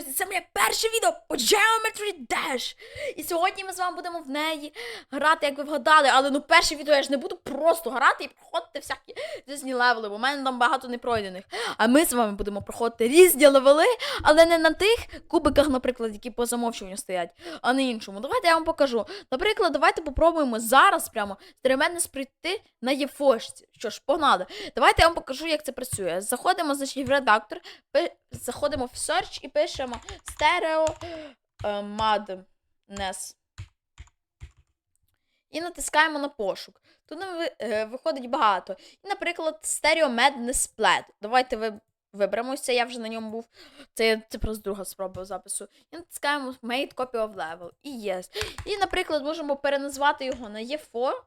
друзі, це моє перше відео Geometry Dash. І сьогодні ми з вами будемо в неї грати, як ви вгадали. Але ну перше відео я ж не буду просто грати і проходити всякі різні левели, бо в мене там багато непройдених. А ми з вами будемо проходити різні левели, але не на тих кубиках, наприклад, які по замовчуванню стоять, а на іншому. Давайте я вам покажу. Наприклад, давайте попробуємо зараз прямо стеременне сприйти на єфошці. Що ж, погнали. Давайте я вам покажу, як це працює. Заходимо, значить, в редактор, заходимо в search і пишемо стерео madness. І натискаємо на пошук. Тут нам е, виходить багато. І, наприклад, Stereo Madness Splat. Давайте виберемося, я вже на ньому був. Це, це просто друга спроба запису. І натискаємо Made Copy of Level. І Yes. І, наприклад, можемо переназвати його на E4.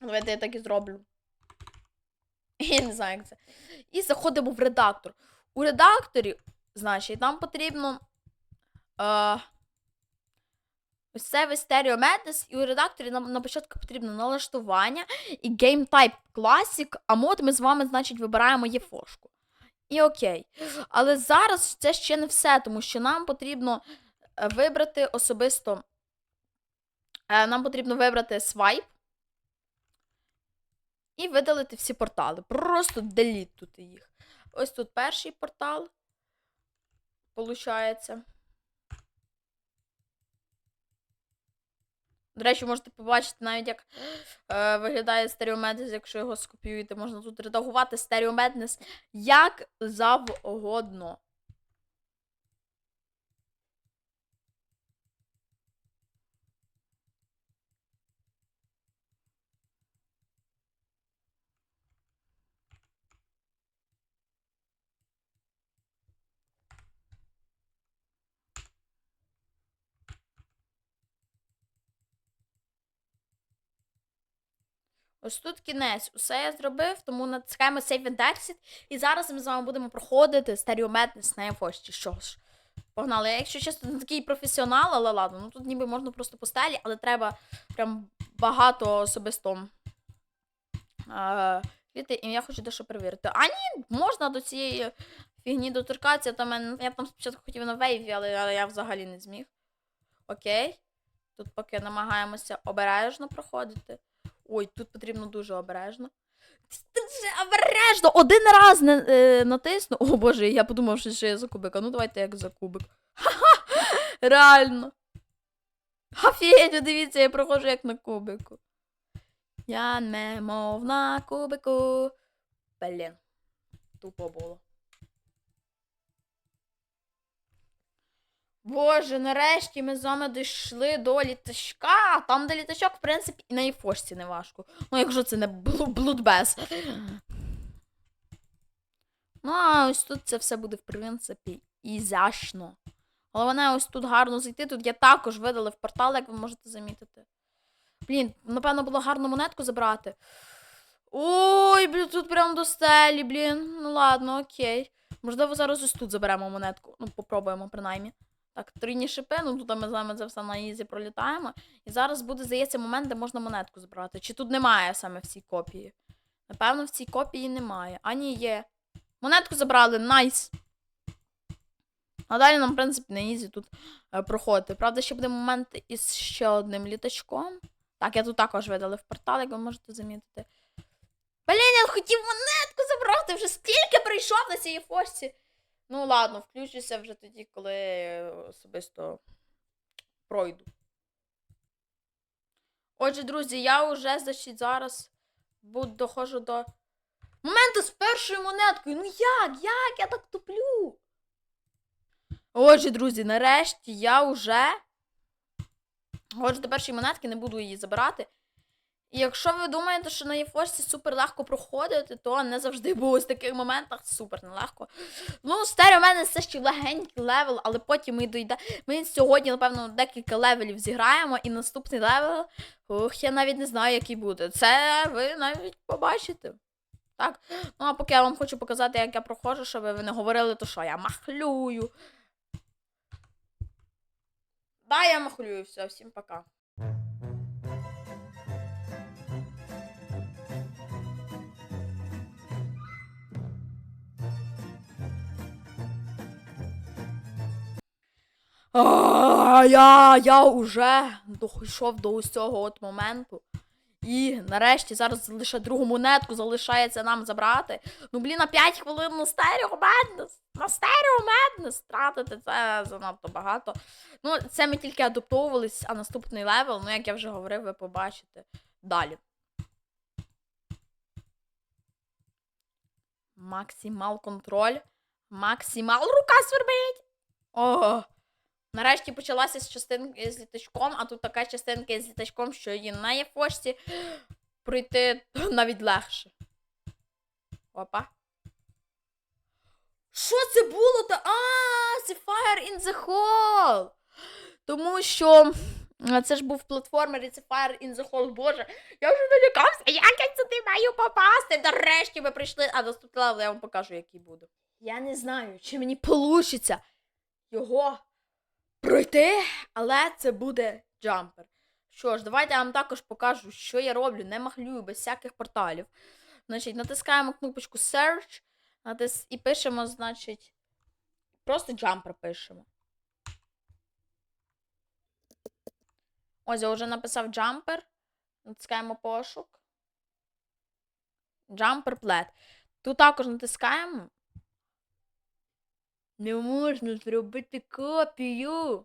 Давайте я так і зроблю. Я не знаю, як це. І заходимо в редактор. У редакторі, значить, нам потрібно. Е, ось це весь Stereo Madness, і у редакторі нам на початку потрібно налаштування і Game Type Classic, а мод ми з вами, значить, вибираємо єфошку. І окей. Але зараз це ще не все, тому що нам потрібно е, вибрати особисто. е, Нам потрібно вибрати свайп і видалити всі портали. Просто деліт тут їх. Ось тут перший портал. Получається. До речі, можете побачити навіть, як е, виглядає стереомеднес, якщо його скопіюєте. Можна тут редагувати стереомеднес як завгодно. Ось тут кінець. Усе я зробив, тому натискаємо Save and Exit. І зараз ми з вами будемо проходити Madness на Ефошті. Що ж, погнали. Я, якщо чесно, не такий професіонал, але ладно, ну тут ніби можна просто по стелі, але треба прям багато особисто. І я хочу дещо перевірити. А ні, можна до цієї фігні доторкатися. Там я там спочатку хотів на вейві, але, але я взагалі не зміг. Окей. Тут поки намагаємося обережно проходити. Ой, тут потрібно дуже обережно. Дуже обережно! Один раз не, е, натисну. О боже, я подумав, що ще я за кубик. А ну давайте як за кубик. Ха-ха! Реально. Офігеть, дивіться, я проходжу як на кубику. Я не мов на кубику. Блін. Тупо було. Боже, нарешті ми з вами дійшли до літачка. Там, де літачок, в принципі, і на іфошці не важко. Ну, якщо це не блу- блудбез. Ну, а ось тут це все буде, в принципі, ізящно. Головне, ось тут гарно зайти. Тут я також видалив портал, як ви можете замітити. Блін, напевно, було гарно монетку забрати. Ой, блін, тут прям до стелі, блін. Ну ладно, окей. Можливо, зараз ось тут заберемо монетку. Ну, попробуємо, принаймні. Так, трійні шипи, ну тут ми з вами це все на ізі пролітаємо. І зараз буде, здається, момент, де можна монетку збирати. Чи тут немає саме в цій копії? Напевно, в цій копії немає. А ні, є. Монетку забрали, найс. А далі нам, в принципі, на ізі тут е, проходити. Правда, ще буде момент із ще одним літачком. Так, я тут також видалив портал, як ви можете замітити. Блін, я хотів монетку забрати, вже стільки прийшов на цій фосі. Ну, ладно, включуся вже тоді, коли особисто пройду. Отже, друзі, я вже, значить, зараз буду доходжу до моменту з першою монеткою. Ну як? Як? Я так туплю? Отже, друзі, нарешті я вже. Отже, до першої монетки не буду її забирати. І якщо ви думаєте, що на Єфошці супер легко проходити, то не завжди було в таких моментах супер нелегко. Ну, стерео в мене все ще легенький левел, але потім ми дойде. Ми сьогодні, напевно, декілька левелів зіграємо, і наступний левел. Ох, я навіть не знаю, який буде. Це ви навіть побачите. Так. Ну, а поки я вам хочу показати, як я проходжу, щоб ви не говорили, то що я махлюю. Да, я махлюю, все, всім пока. А, я, я уже дійшов до ось цього от моменту. І нарешті зараз лише другу монетку залишається нам забрати. Ну, блін, на 5 хвилин на стерео Меднес. На стерео Меднес тратити це занадто багато. Ну, це ми тільки адаптовувались, а наступний левел, ну, як я вже говорив, ви побачите далі. Максимал контроль. Максимал рука свербить. О, нарешті почалася з частинки з літачком, а тут така частинка з літачком, що її на єфошці пройти навіть легше. Опа. Що це було? Та а, це Fire in the Hole. Тому що це ж був платформер і це Fire in the Hole. Боже, я вже налякався, як я сюди маю попасти. Нарешті ми прийшли. А наступний левел я вам покажу, який буде. Я не знаю, чи мені получиться його пройти, але це буде джампер. Що ж, давайте я вам також покажу, що я роблю. Не махлюю без всяких порталів. Значить, натискаємо кнопочку Search натис... і пишемо, значить, просто джампер пишемо. Ось я вже написав джампер. Натискаємо пошук. Джампер плет. Тут також натискаємо. Не можна зробити копію.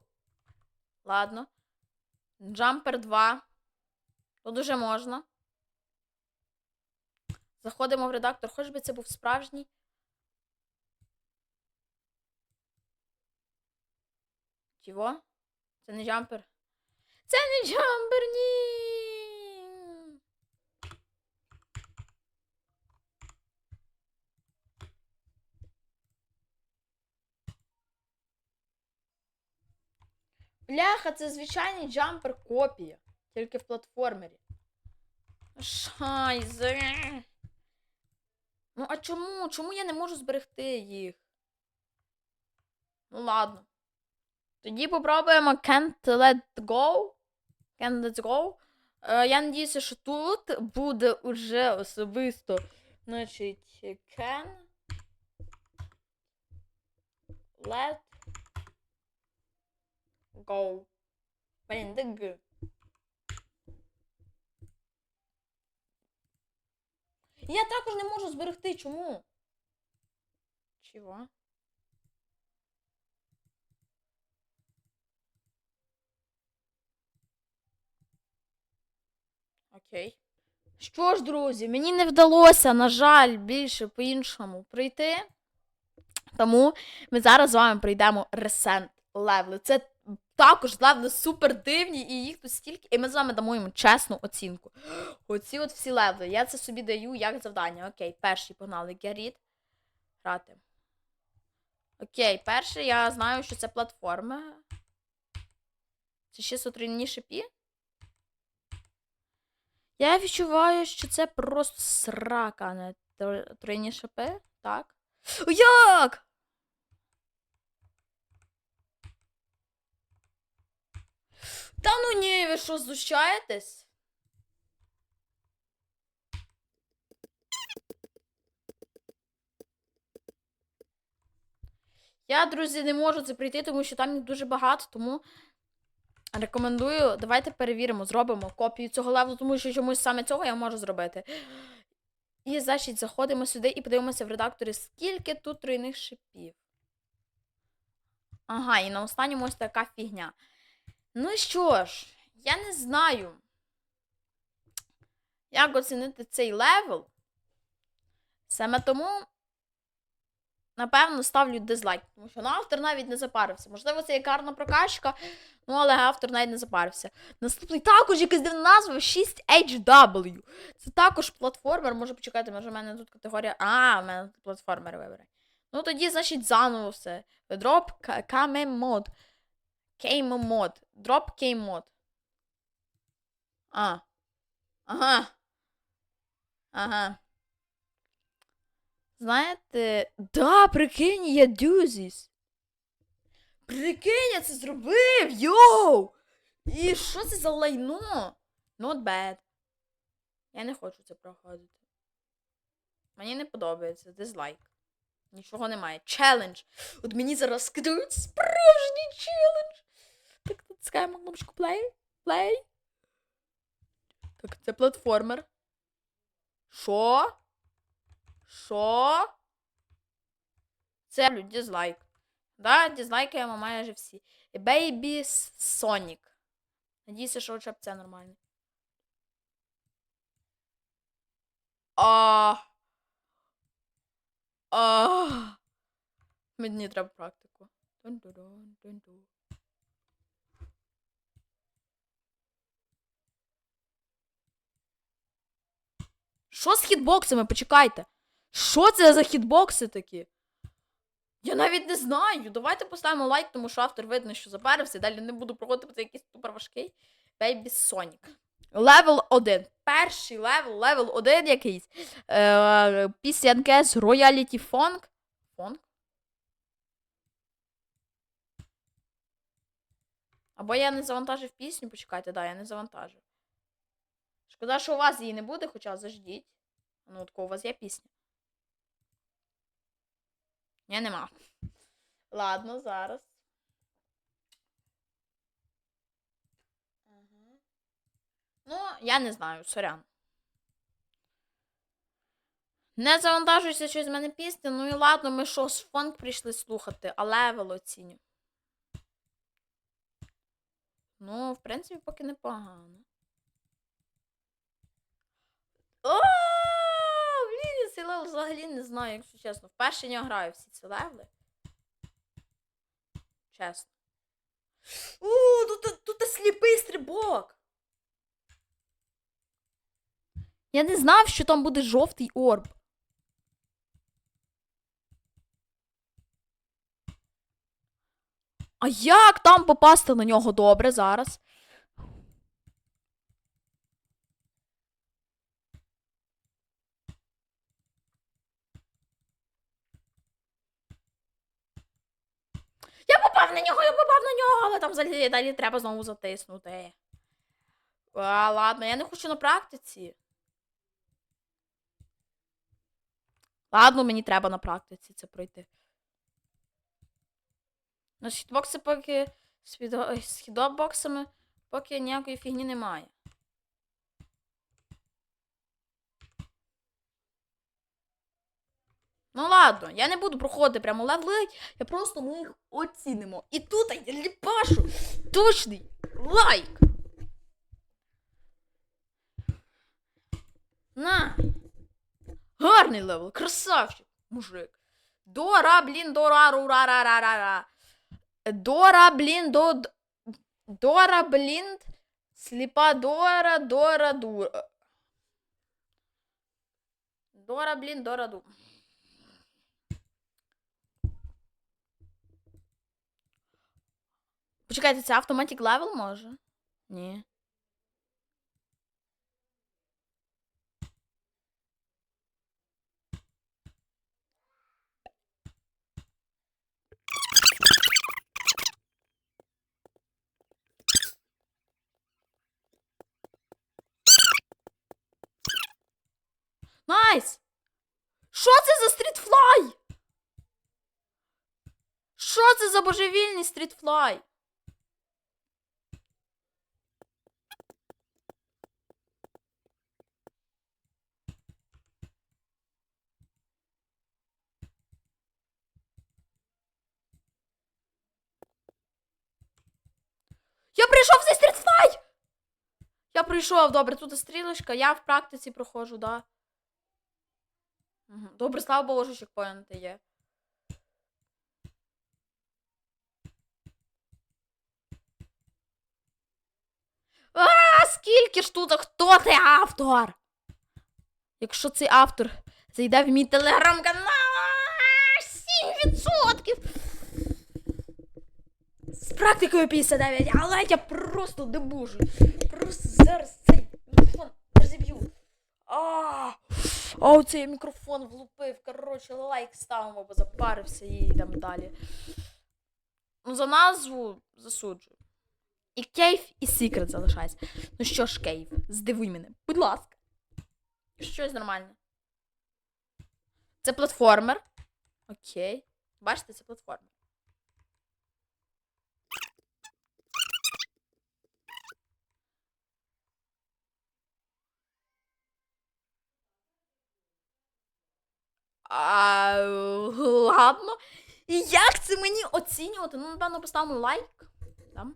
Ладно. Джампер 2. Тут уже можна. Заходимо в редактор. Хоч би це був справжній. Чого? Це не джампер. Це не джампер, ні. Бляха, це звичайний джампер копія. Тільки в платформері. Шайзе. Ну, а чому? Чому я не можу зберегти їх? Ну ладно. Тоді попробуємо Can't Let Go. Can't Let Go. Е, я надіюся, що тут буде уже особисто. Значить, can let go. Блін, де Г? Я також не можу зберегти. Чому? Чого? Окей. Що ж, друзі, мені не вдалося, на жаль, більше по-іншому пройти. Тому ми зараз з вами пройдемо ресент левли. Це також левли супер дивні, і їх тут стільки. І ми з вами дамо йому чесну оцінку. Оці от всі левли. Я це собі даю як завдання. Окей, перший погнали Геріт. Грати. Окей, перший я знаю, що це платформа. Це ще сотринні шипі. Я відчуваю, що це просто срака, не тр- тройні шипи. Так. О, Як? Та ну ні, ви що, знущаєтесь? Я, друзі, не можу це прийти, тому що там їх дуже багато, тому рекомендую, давайте перевіримо, зробимо копію цього левелу, тому що чомусь саме цього я можу зробити. І, значить, заходимо сюди і подивимося в редакторі, скільки тут тройних шипів. Ага, і на останньому ось така фігня. Ну що ж, я не знаю, як оцінити цей левел. Саме тому, напевно, ставлю дизлайк, тому що ну, автор навіть не запарився. Можливо, це є прокачка, ну але автор навіть не запарився. Наступний також якась дивна назва 6HW. Це також платформер. Може почекати, може в мене тут категорія. А, в мене тут платформер вибере. Ну тоді, значить, заново все. Drop KM мод. Кейм мод. Drop кейм мод. А. Ага. Ага. Знаєте, да, прикинь, я дюзіс. Прикинь, я це зробив! Йоу! І що це за лайно? Not bad. Я не хочу це проходити. Мені не подобається. Дизлайк. Нічого немає. Челендж. От мені зараз скидають справжній челендж. Натискаємо кнопочку play. Play. Так, це платформер. Що? Що? Це дизлайк. Да, дизлайкаємо майже всі. Baby Sonic. Надіюся, що хоча б це нормально. А. А. Мені треба практику. Дун-ду-дун, дун-ду. Що з хітбоксами? Почекайте. Що це за хітбокси такі? Я навіть не знаю. Давайте поставимо лайк, тому що автор видно, що запарився. Далі не буду проходити, якийсь супер важкий. Baby Sonic. Левел 1. Перший левел, левел 1 якийсь. Е, PCNKS Royalty Funk. Funk? Або я не завантажив пісню, почекайте, да, я не завантажив. Шкода, що у вас її не буде, хоча заждіть. Ну, от у вас є пісня. Ні, нема. Ладно, зараз. Ну, я не знаю, сорян. Не завантажується щось з мене пісня. Ну і ладно, ми що, з фонк прийшли слухати, а левел оціню. Ну, в принципі, поки непогано. О, блін, цей левел взагалі не знаю, якщо чесно. Вперше не граю всі ці левели. Чесно. У, тут, тут сліпий стрибок. Я не знав, що там буде жовтий орб. А як там попасти на нього добре зараз? Я попав на нього, я попав на нього, але там взагалі далі треба знову затиснути. А, ладно, я не хочу на практиці. Ладно, мені треба на практиці це пройти. Ну, з хітбокси поки. З, хідобоксами поки ніякої фігні немає. Ну ладно, я не буду проходити прямо левли, я просто ми їх оцінимо. І тут я ліпашу точний лайк. На. Гарний левел, красавчик, мужик. Дора, блін, дора, рура, ра, ра, ра, ра. Дора, блін, до... Дора, блін, сліпа Дора, Дора, дура. Дора, блін, Дора, ду. Почекайте, це автоматик левел може? Ні. Найс! Що це за стрітфлай? Що це за божевільний стрітфлай? Я прийшов цей стрітфлай! Я прийшов, добре, тут стрілочка, я в практиці проходжу, да. Добре, слава Богу, що чекпоінти є. А, скільки ж тут? Хто цей автор? Якщо цей автор зайде в мій телеграм-канал, 7%! З практикою 59, але я просто. Просто зараз цей мікрофон розіб'ю. А, а цей мікрофон влупив. Коротше, лайк ставимо, бо запарився і йдемо далі. Ну, за назву засуджую. І кейф, і секрет залишається. Ну що ж, кейф, здивуй мене, будь ласка. Щось нормальне. Це платформер. Окей. Бачите, це платформер. А, ладно. І як це мені оцінювати? Ну, напевно, поставимо лайк. Там.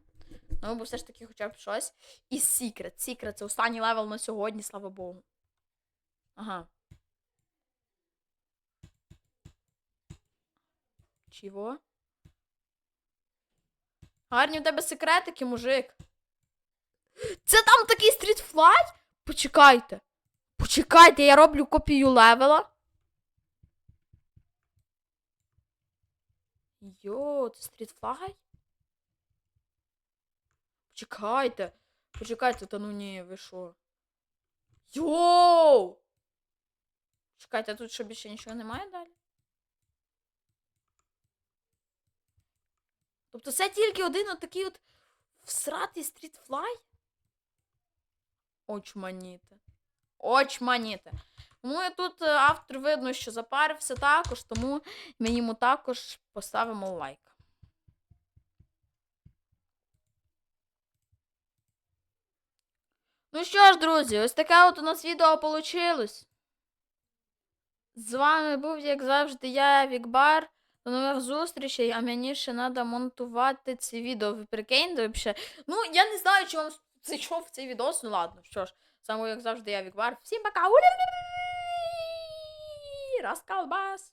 Ну, бо все ж таки хоча б щось. І Secret. Secret це останній левел на сьогодні, слава Богу. Ага. Чого? Гарні в тебе секретики, мужик. Це там такий стрітфлай? Почекайте. Почекайте, я роблю копію левела. Йо, це стрітфлай? Почекайте. Почекайте, та ну ні, ви що? Йоу! Чекайте, а тут що більше нічого немає далі? Тобто це тільки один такий от всратий стрітфлай? Очманіти. Очманіти. Ну і тут е, автор видно, що запарився також, тому ми йому також поставимо лайк. Ну що ж, друзі, ось таке от у нас відео получилось. З вами був, як завжди, я, Вікбар. До нових зустрічей, а мені ще треба монтувати ці відео. Ви прикиньте, вообще. Ну, я не знаю, чи вам зайшов цей відос. Ну ладно, що ж, саме як завжди, я Вікбар. Всім пока! ir atkal bāzes.